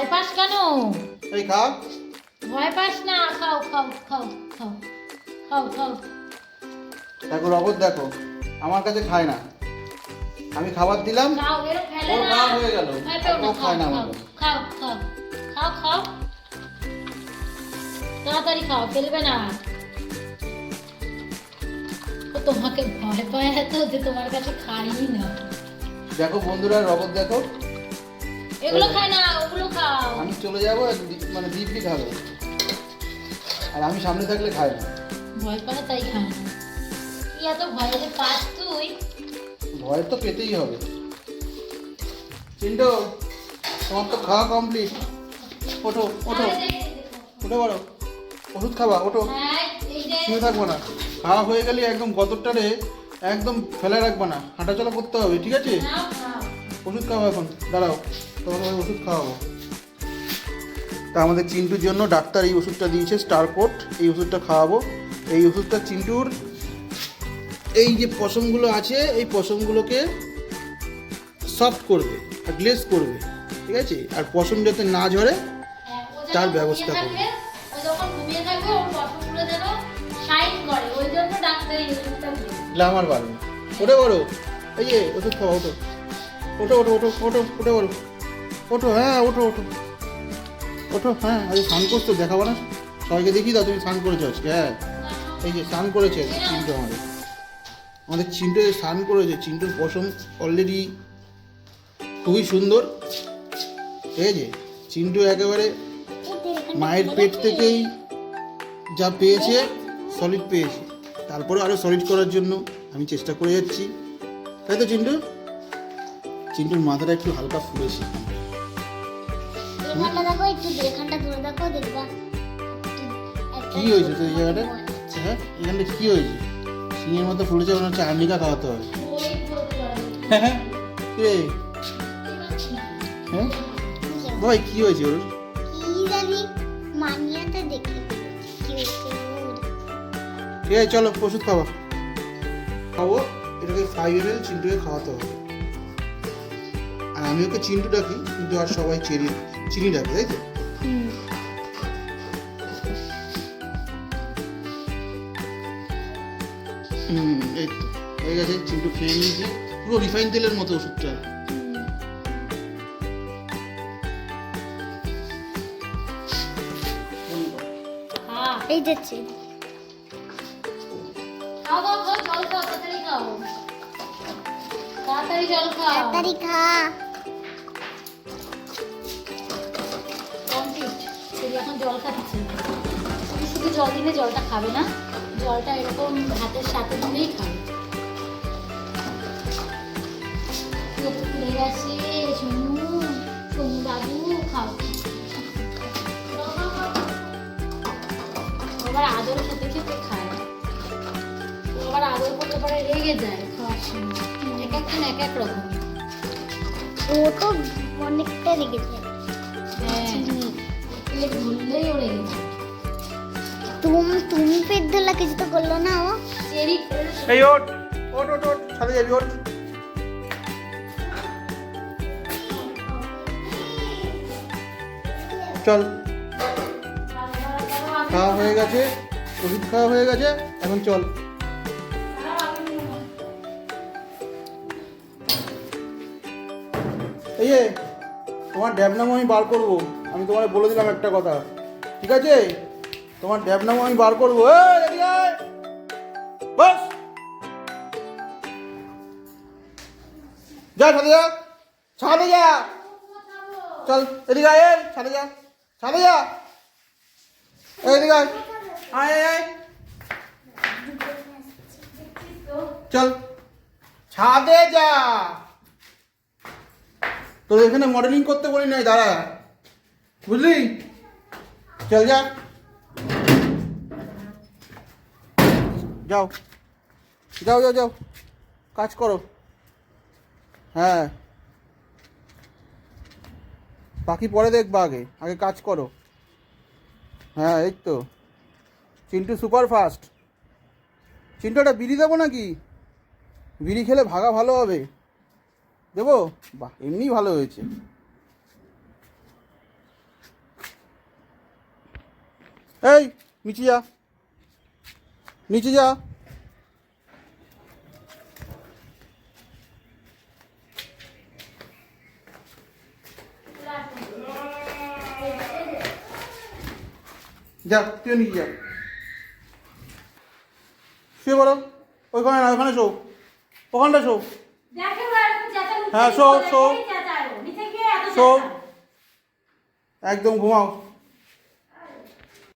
ভয় পাস কেন? এই খা ভয় পাস না খাও খাও খাও খাও খাও খাও। দেখো রবত দেখো আমার কাছে খায় না। আমি খাবার দিলাম খাও এরকম ফেলে না। হয়ে গেল। ও খাও খায় না আমার খাও খাও খাও খাও। তাড়াতাড়ি খাও ফেলবে না। ও তোমাকে ভয় পায় এত যে তোমার কাছে খাইই না। দেখো বন্ধুরা রবত দেখো এগুলো খায় না ওগুলো খাও। আমি চলে যাব মানে দিব্যি খাবে। আর আমি সামনে থাকলে খায় না। ভয় পায় তাই খায় না। কি এত ভয় যে পাস তুই? ভয় তো পেতেই হবে। চিন্টো তোমার তো খাওয়া কমপ্লিট ওঠো ওঠো। উঠে বড়ো ওষুধ খাবা ওঠো। হ্যাঁ শুয়ে থাকব না। খাওয়া হয়ে গেলে একদম গতরটারে একদম ফেলে রাখবা না। হাঁটাচলা করতে হবে ঠিক আছে? ওষুধ খাওয়া এখন। দাঁড়াও। তোমাকে আমি ওষুধ খাওয়াবো তা আমাদের চিন্টুর জন্য ডাক্তার এই ওষুধটা দিয়েছে স্টারকোট এই ওষুধটা খাওয়াবো। এই ওষুধটা চিন্টুর এই যে পশমগুলো আছে এই পশমগুলোকে সফট করবে আর গ্লেস করবে ঠিক আছে? আর পশম যাতে না ঝরে হ্যাঁ, তার ব্যবস্থা করবে। গ্লামার বাড়বে ওঠে বড়ো। এই যে ওষুধ খাওয়া ওঠো। ওঠো ওঠো ওঠো ওঠো উঠে বলো ওঠো হ্যাঁ ওঠো ওঠো। ওঠো হ্যাঁ আজ স্নান করছ, দেখাবো না? সবাইকে দেখি দাও, তুমি স্নান করেছ আজকে হ্যাঁ। এই যে স্নান করেছে চিন্টু আমাদের। আমাদের চিন্টু স্নান করেছে চিন্টুর পশম অলরেডি খুবই সুন্দর। ঠিক আছে? চিন্টু একেবারে মায়ের পেট থেকেই যা পেয়েছে সলিড পেয়েছে। তারপরে আরও সলিড করার জন্য আমি চেষ্টা করে যাচ্ছি। তাই তো চিন্টু চিন্টুর মাথাটা একটু হালকা ফুলেছে। এখানটা দেখো একটু এখানটা দূরে দেখো দেখবা। কি হয়েছে তো এই জায়গাটা? হ্যাঁ? এখানটা কি হয়েছে? সিংহের মতো ফুলেছে মনে হচ্ছে আর্নিকা খাওয়াতে হবে। হ্যাঁ? হ্যাঁ হ্যাঁ? ভাই কি হয়েছে ওর। ঠিক আছে চলো ওষুধ খাব। খাব? এটাকে ফাইভ এম এল চিন্টুকে খাওয়াতে হবে। আর আমি ওকে চিন্টু ডাকি কিন্তু আর সবাই চিনি চিনি ডাকে তাই তো হুম এই তো হয়ে গেছে চিন্টু খেয়ে নিয়েছি পুরো রিফাইন তেলের মতো ওষুধটা খা। এই যাচ্ছে তাড়াতাড়ি। জল খাও। তাড়াতাড়ি খা এখন জল খাচ্ছে তুমি শুধু জল দিলে জলটা খাবে না জলটা এরকম ভাতের সাথে দিলেই খাবে। চোখ সোনু সোনু বাবু খাও। আবার আদর খেতে খেতে খায়। আবার আদর করতে পারে রেগে যায় খাওয়ার সময়। এক একজন এক এক রকম। ও তো অনেকটা লেগেছে হ্যাঁ। চিনি। পেট ভুললেই ও রেগে তুমি তুমি পেট ধরলা কিছু তো করল না ও এই ওট ওট ওট ওট ছাদে যাবি ওট চল। খাওয়া হয়ে গেছে ওষুধ খাওয়া হয়ে গেছে, এখন চল। এই তোমার ড্যাবনামো আমি বার করব। আমি তোমার বলে দিলাম একটা কথা। ঠিক আছে? তোমার ড্যাবনামো আমি বার করব। বস। যা ছাদে যা। ছাদে যা। চল এদিকে আয় ছাদে যা। ছাদে যা। এদিকে আয়। আয়, আয় চল। ছাদে যা। তোর এখানে মডেলিং করতে বলি নাই, দাঁড়া। বুঝলি? চল যা। যাও। যাও যাও যাও। কাজ করো। হ্যাঁ। বাকি পরে দেখবা আগে। আগে কাজ করো। হ্যাঁ এই তো। চিন্টু সুপার ফাস্ট চিন্টু একটা বিড়ি দেবো নাকি? বিড়ি খেলে ভাগা ভালো হবে। দেবো? বাহ, এমনি ভালো হয়েছে। এই, নিচে যা। নিচে যা। যা তুই নিচে যা। শুয়ে পড়ো। ওইখানে না, ওইখানে শো। ওখানটা শো। দেখে হ্যাঁ, শো, শো। শো। একদম ঘুমাও